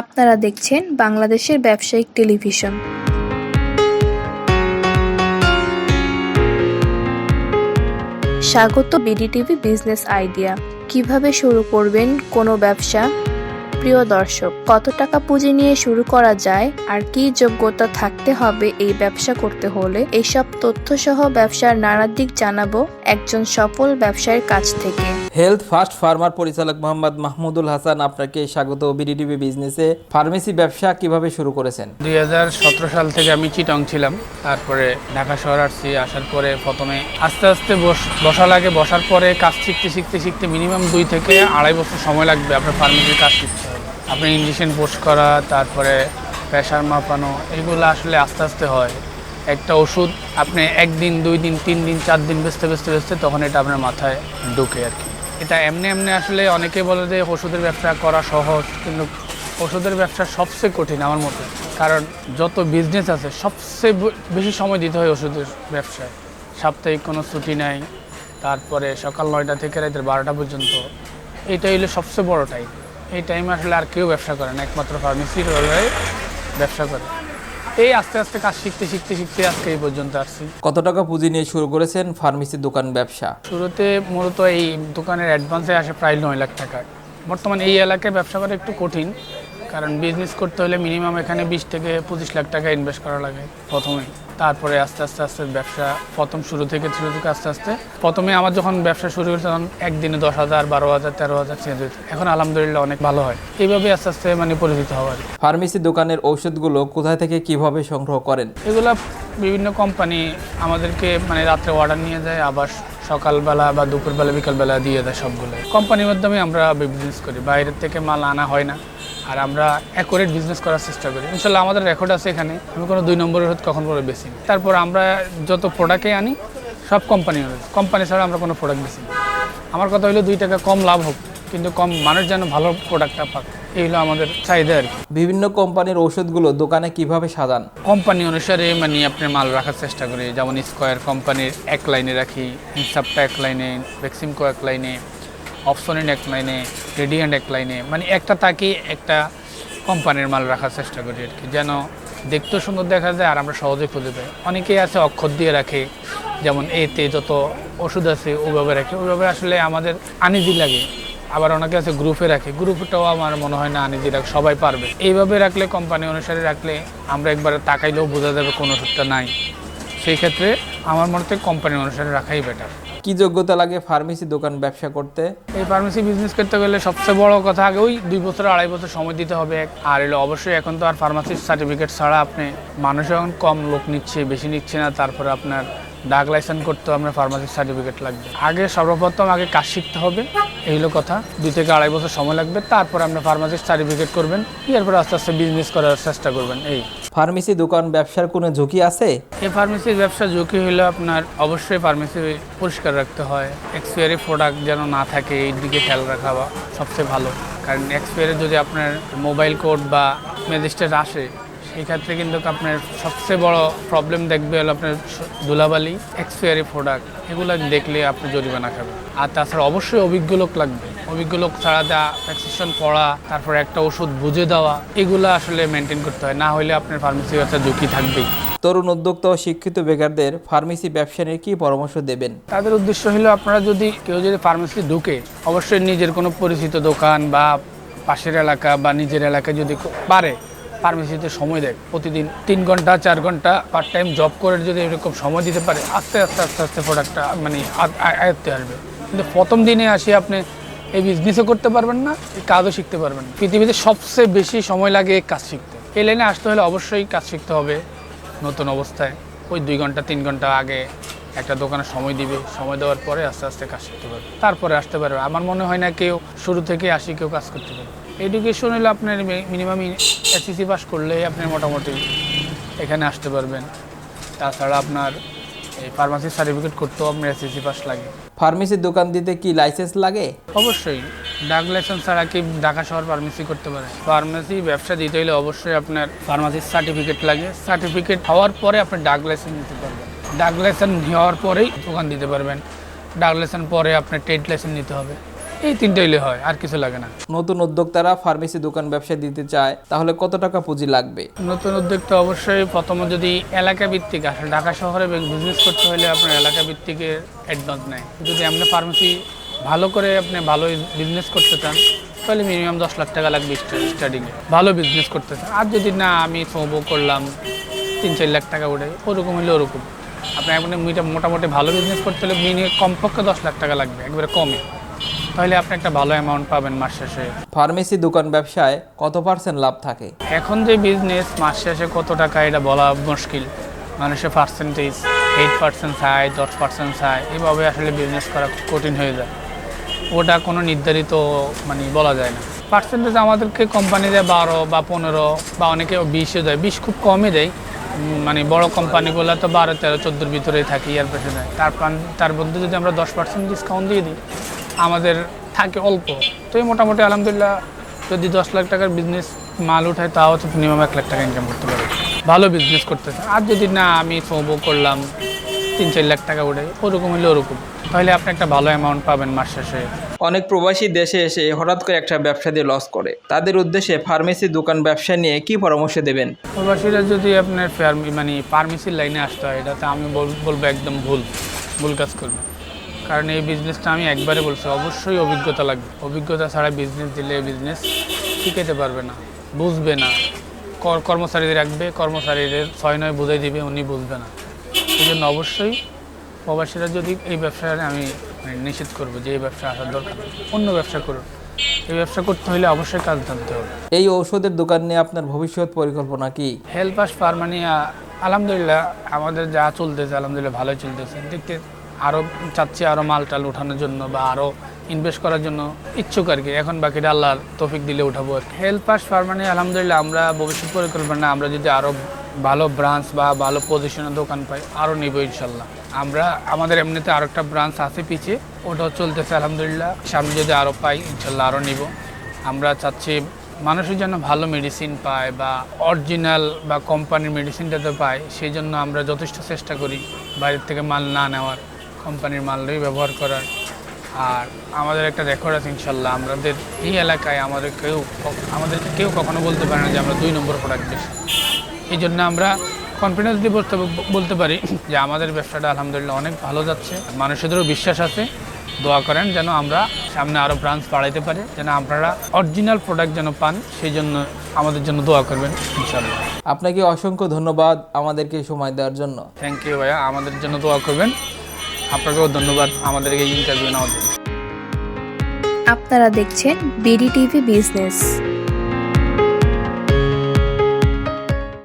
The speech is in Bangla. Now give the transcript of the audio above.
আপনারা দেখছেন বাংলাদেশের ব্যবসায়িক টেলিভিশন। স্বাগত বিডি টিভি বিজনেস আইডিয়া। কীভাবে শুরু করবেন কোনো ব্যবসা? প্রিয় দর্শক কত টাকা পুঁজি নিয়ে শুরু করা যায় আর কি যোগ্যতা থাকতে হবে এই ব্যবসা করতে হলে এইসব তথ্য সহ ব্যবসার নানা দিক জানাব একজন সফল ব্যবসায়ীর কাছ থেকে। হেলথ ফার্স্ট ফার্মার পরিচালক মোহাম্মদ মাহমুদুল হাসান আপনাকে স্বাগত বিডিটিভি বিজনেসে। ফার্মেসি ব্যবসা কীভাবে শুরু করেছেন? দুই হাজার সতেরো সাল থেকে আমি চিটং ছিলাম। তারপরে ঢাকা শহর আসছি আসার পরে প্রথমে আস্তে আস্তে বস- লাগে বসার পরে কাজ শিখতে শিখতে শিখতে মিনিমাম দুই থেকে আড়াই বছর সময় লাগবে আপনার ফার্মেসির কাজ শিখতে। আপনি ইঞ্জেকশন পোস্ট করা, তারপরে প্রেশার মাপানো, এগুলো আসলে আস্তে আস্তে হয়। একটা ওষুধ আপনি একদিন, দুই দিন, তিন দিন, চার দিন বেচতে বেচতে বেচতে তখন এটা আপনার মাথায় ঢুকে আর কি। এটা এমনি এমনি আসলে অনেকে বলে যে ওষুধের ব্যবসা করা সহজ, কিন্তু ওষুধের ব্যবসা সবচেয়ে কঠিন আমার মতে। কারণ যত বিজনেস আছে, সবচেয়ে বেশি সময় দিতে হয় ওষুধের ব্যবসায়। সাপ্তাহিক কোনো ছুটি নাই, তারপরে সকাল নয়টা থেকে রাতের বারোটা পর্যন্ত। এইটা হলো সবচেয়ে বড় টাইম এই টাইমে আসলে আর কেউ ব্যবসা করে না একমাত্র ফার্মেসির হয়ে ব্যবসা করে। এই আস্তে আস্তে কাজ শিখতে শিখতে শিখতে আজকে এই পর্যন্ত আসছি। কত টাকা পুঁজি নিয়ে শুরু করেছেন ফার্মেসি দোকান ব্যবসা? শুরুতে মূলত এই দোকানের অ্যাডভান্সে আসে প্রায় নয় লাখ টাকা। বর্তমানে এই এলাকায় ব্যবসা করা একটু কঠিন কারণ বিজনেস করতে হলে মিনিমাম এখানে বিশ থেকে পঁচিশ লাখ টাকা ইনভেস্ট করা লাগে প্রথমে। তারপরে আস্তে আস্তে আস্তে ব্যবসা প্রথম শুরু থেকে শুরু থেকে আস্তে আস্তে। প্রথমে আমার যখন ব্যবসা শুরু হয়েছে তখন একদিনে দশ হাজার বারো হাজার তেরো হাজার চেঞ্জ হয়েছে। এখন আলহামদুলিল্লাহ অনেক ভালো হয়। এইভাবে আস্তে আস্তে মানে পরিচিত হওয়ার ফার্মেসি দোকানের ঔষধগুলো কোথায় থেকে কীভাবে সংগ্রহ করেন? এগুলো বিভিন্ন কোম্পানি আমাদেরকে মানে রাত্রে অর্ডার নিয়ে যায় আবার সকালবেলা বা দুপুরবেলা, বিকালবেলা দিয়ে দেয় সবগুলো কোম্পানির মাধ্যমে আমরা বিজনেস করি। বাইরের থেকে মাল আনা হয় না। আর আমরা অ্যাকোরেট বিজনেস করার চেষ্টা করি। ইনশাল্লাহ আমাদের রেকর্ড আছে এখানে। আমি কোনো দুই নম্বরের হতে কখন করে বেশি তারপর আমরা যত প্রোডাক্টে আনি, সব কোম্পানি কোম্পানি ছাড়া আমরা কোনো প্রোডাক্ট বেশি আমার কথা হলো দুই টাকা কম লাভ হোক, কিন্তু কম মানুষ যেন ভালো প্রোডাক্টটা পাক। এই হলো আমাদের চাহিদা আর কি। বিভিন্ন কোম্পানির ওষুধগুলো দোকানে কীভাবে সাজান? কোম্পানি অনুসারে মানে আপনার মাল রাখার চেষ্টা করি। যেমন স্কোয়ার কোম্পানির এক লাইনে রাখি ইনসাপটা এক লাইনে ভ্যাক্সিমকো এক লাইনে অপশনিন এক লাইনে রেডিয়েন্ট এক লাইনে। মানে একটা তাকে একটা কোম্পানির মাল রাখার চেষ্টা করি আর কি। যেন দেখতেও সুন্দর দেখা যায় আর আমরা সহজে খুঁজে পাই। অনেকেই আছে অক্ষর দিয়ে রাখে। যেমন এতে যত ওষুধ আছে ওভাবে রাখে। ওইভাবে আসলে আমাদের আনিজি লাগে। আবার অনেকে আছে গ্রুপে রাখে। গ্রুপটাও আমার মনে হয় না আনিজি রাখ সবাই পারবে। এইভাবে রাখলে কোম্পানি অনুসারে রাখলে আমরা একবার তাকাইলেও বোঝা যাবে কোন ওষুধটা নাই। সেই ক্ষেত্রে আমার মনে হয় কোম্পানি অনুসারে রাখাই বেটার কি যোগ্যতা লাগে ফার্মেসি দোকান ব্যবসা করতে? এই ফার্মেসি বিজনেস করতে গেলে সবচেয়ে বড় কথা আগে ওই দুই বছর আড়াই বছর সময় দিতে হবে। আর এলো অবশ্যই এখন তো আর ফার্মাসির সার্টিফিকেট ছাড়া আপনি মানুষ এখন কম লোক নিচ্ছে বেশি নিচ্ছে না তারপরে আপনার ডাক লাইসেন্স করতে আপনার ফার্মাসির সার্টিফিকেট লাগবে। আগে সর্বপ্রথম আগে কাজ শিখতে হবে এই হলো কথা। দুই থেকে আড়াই বছর সময় লাগবে তারপর আপনি ফার্মাসির সার্টিফিকেট করবেন এরপর আস্তে আস্তে বিজনেস করার চেষ্টা করবেন এই। ফার্মেসি দোকান ব্যবসার কোনো ঝুঁকি আছে? এই ফার্মেসির ব্যবসা ঝুঁকি হলে আপনার অবশ্যই ফার্মেসি পরিষ্কার রাখতে হয়। এক্সপায়ারি প্রোডাক্ট যেন না থাকে এই দিকে খেয়াল রাখা সবচেয়ে ভালো। কারণ এক্সপায়ারি যদি আপনার মোবাইল কোড বা ম্যাজিস্ট্রেট আসে সেই ক্ষেত্রে কিন্তু আপনার সবচেয়ে বড় প্রবলেম দেখবে হলো আপনার ধুলাবালি এক্সপায়ারি প্রোডাক্ট এগুলো দেখলে আপনি জরিমানা খাবেন। আর তাছাড়া অবশ্যই অভিজ্ঞ লোক লাগবে। অভিজ্ঞ লোক ছাড়া দেওয়া প্রেসক্রিপশন পড়া তারপর একটা ওষুধ বুঝে দেওয়া এগুলো আসলে মেনটেন করতে হয়। না হলে আপনার ফার্মেসি ব্যবসা ঝুঁকি থাকবেই। তরুণ উদ্যোক্তা ও শিক্ষিত বেকারদের ফার্মেসি ব্যবসা নিয়ে কি পরামর্শ দেবেন? তাদের উদ্দেশ্য হলো আপনারা যদি কেউ যদি ফার্মেসি ঢুকে অবশ্যই নিজের কোনো পরিচিত দোকান বা পাশের এলাকা বা নিজের এলাকায় যদি পারে ফার্মেসিতে সময় দেয়। প্রতিদিন তিন ঘণ্টা, চার ঘণ্টা পার্ট টাইম জব করে যদি এরকম সময় দিতে পারে, আস্তে আস্তে আস্তে আস্তে প্রোডাক্টটা মানে আয়ত্তে আসবে। কিন্তু প্রথম দিনে আসি আপনি এই বিজনেসও করতে পারবেন না, এই কাজও শিখতে পারবেন পৃথিবীতে সবচেয়ে বেশি সময় লাগে কাজ শিখতে। এই লাইনে আসতে হলে অবশ্যই কাজ শিখতে হবে নতুন অবস্থায়। ওই দুই ঘণ্টা, তিন ঘণ্টা আগে একটা দোকানে সময় দিবে, সময় দেওয়ার পরে আস্তে আস্তে কাজ শিখতে পারবে। তারপরে আসতে পারবে। আমার মনে হয় না কেউ শুরু থেকে আসি কেউ কাজ করতে পারবে। এডুকেশন হলে আপনার মিনিমাম এসএসসি পাস করলেই আপনি মোটামুটি এখানে আসতে পারবেন। তাছাড়া আপনার এই ফার্মাসি সার্টিফিকেট করতেও আপনার এসএসসি পাস লাগে। ফার্মেসির দোকান দিতে কি লাইসেন্স লাগে? অবশ্যই। ডাক লাইসেন্স ছাড়া কি ঢাকা শহর ফার্মেসি করতে পারে? ফার্মেসি ব্যবসা দিতে হলে অবশ্যই আপনার ফার্মাসির সার্টিফিকেট লাগে। সার্টিফিকেট হওয়ার পরে আপনি ডাক লাইসেন্স নিতে পারবেন। ডাক লাইসেন্স নেওয়ার পরেই দোকান দিতে পারবেন। ডাক লাইসেন্স পরে আপনার ট্রেড লাইসেন্স নিতে হবে। এই তিনটে হইলে হয় আর কিছু লাগে না। নতুন উদ্যোক্তারা ফার্মেসি দোকান ব্যবসা দিতে চায় তাহলে কত টাকা পুঁজি লাগবে? নতুন উদ্যোক্তা অবশ্যই প্রথম যদি এলাকা ভিত্তিক আসলে ঢাকা শহরে বিজনেস করতে হলে আপনার এলাকা ভিত্তিকের অ্যাডভান্স নেয়। যদি আপনি ফার্মেসি ভালো করে আপনি ভালো বিজনেস করতে চান তাহলে মিনিমাম দশ লাখ টাকা লাগবে স্টার্টিংয়ে ভালো বিজনেস করতে চান। আর যদি না আমি সৌব করলাম তিন চার লাখ টাকা উঠে ওরকম হলে ওরকম। আপনি আপনি মিটা- মোটামুটি ভালো বিজনেস করতে হলে মিনিমাম কমপক্ষে দশ লাখ টাকা লাগবে একবারে কমে। তাহলে আপনি একটা ভালো অ্যামাউন্ট পাবেন মাস শেষে। ফার্মেসি দোকান ব্যবসায় কত পার্সেন্ট লাভ থাকে? এখন যে বিজনেস মাস শেষে কত টাকা এটা বলা মুশকিল। মানুষের পার্সেন্টেজ এইট পার্সেন্ট চায় দশ পার্সেন্ট চায় এইভাবে আসলে বিজনেস করা খুব কঠিন হয়ে যায়। ওটা কোনো নির্ধারিত মানে বলা যায় না। পার্সেন্টেজ আমাদেরকে কোম্পানি দেয় বারো বা পনেরো বা অনেকে বিশও দেয়। বিশ খুব কমই দেয়। মানে বড় কোম্পানিগুলো তো বারো তেরো চোদ্দোর ভিতরেই থাকে ইয়ার পেছনে। তার তার মধ্যে যদি আমরা দশ পার্সেন্ট ডিসকাউন্ট দিয়ে দিই আমাদের থাকে অল্প। তো এই মোটামুটি আলহামদুলিল্লাহ যদি দশ লাখ টাকার বিজনেস মাল উঠায় তাও তো মিনিমাম এক লাখ টাকা ইনকাম করতে পারে ভালো বিজনেস করতেছে। আর যদি না আমি সৌব করলাম তিন চার লাখ টাকা উঠে ওরকম হলে ওরকম। তাহলে আপনি একটা ভালো অ্যামাউন্ট পাবেন মাস শেষে। অনেক প্রবাসী দেশে এসে হঠাৎ করে একটা ব্যবসা দিয়ে লস করে। তাদের উদ্দেশ্যে ফার্মেসি দোকান ব্যবসা নিয়ে কি পরামর্শ দেবেন? প্রবাসীরা যদি আপনার ফার্মি মানে ফার্মেসির লাইনে আসতে হয় এটাতে আমি বল- বলব একদম ভুল। ভুল কাজ করবে। কারণ এই বিজনেসটা আমি একবারে বলছি অবশ্যই অভিজ্ঞতা লাগবে। অভিজ্ঞতা ছাড়া বিজনেস দিলে বিজনেস টিকাতে পারবে না বুঝবে না। কর- কর্মচারীদের রাখবে কর্মচারীদের ছয় নয় বুঝাই দিবে উনি বুঝবে না। এই জন্য অবশ্যই প্রবাসীরা যদি এই ব্যবসায় আমি মানে নিষেধ করব যে এই ব্যবসা আসার দরকার অন্য ব্যবসা করুন। এই ব্যবসা করতে হলে অবশ্যই কাজ জানতে হবে। এই ঔষধের দোকান নিয়ে আপনার ভবিষ্যৎ পরিকল্পনা কি? হেল্প আস ফার্মানিয়া আলহামদুলিল্লাহ আমাদের যা চলতেছে আলহামদুলিল্লাহ ভালোই চলতেছে। দেখতে আরও চাচ্ছি আরও মাল টাল ওঠানোর জন্য বা আরও ইনভেস্ট করার জন্য ইচ্ছুক আর কি। এখন বাকিটা আল্লাহর তৌফিক দিলে উঠাবো আর কি। হেল্প আস ফার্মানিয়া আলহামদুলিল্লাহ আমরা ভবিষ্যৎ পরিকল্পনা আমরা যদি আরও ভালো ব্রাঞ্চ বা ভালো পজিশনের দোকান পাই আরও নিব ইনশাল্লাহ। আমরা, আমাদের এমনিতে আরও একটা ব্রাঞ্চ আছে পিছিয়ে ওটাও চলতেছে আলহামদুলিল্লাহ। সামনে যদি আরও পাই, ইনশাল্লাহ আরও নিব। আমরা চাচ্ছি মানুষের জন্য ভালো মেডিসিন পায় বা অরিজিনাল বা কোম্পানির মেডিসিনটাতে পায় সেই জন্য আমরা যথেষ্ট চেষ্টা করি বাইরের থেকে মাল না নেওয়ার। কোম্পানির মালই ব্যবহার করার। আর আমাদের একটা রেকর্ড আছে ইনশাল্লাহ। আমাদের এই এলাকায় আমাদের কেউ আমাদেরকে কেউ কখনো বলতে পারে না যে আমরা দুই নম্বর প্রোডাক্ট বেশি। এই জন্য আমরা কনফিডেন্স দিয়ে বলতে বলতে পারি যে আমাদের ব্যবসাটা আলহামদুলিল্লাহ অনেক ভালো যাচ্ছে। মানুষেদেরও বিশ্বাস আছে। দোয়া করেন যেন আমরা সামনে আরও ব্রাঞ্চ বাড়াইতে পারি যেন আপনারা অরিজিনাল প্রোডাক্ট যেন পান সেই জন্য আমাদের জন্য দোয়া করবেন ইনশাল্লাহ। আপনাকে অসংখ্য ধন্যবাদ আমাদেরকে সময় দেওয়ার জন্য। থ্যাংক ইউ ভাইয়া। আমাদের জন্য দোয়া করবেন। আপনাকেও ধন্যবাদ আমাদেরকে ইন্টারভিউ নেওয়ার জন্য। আপনারা দেখছেন বিডি টিভি বিজনেস।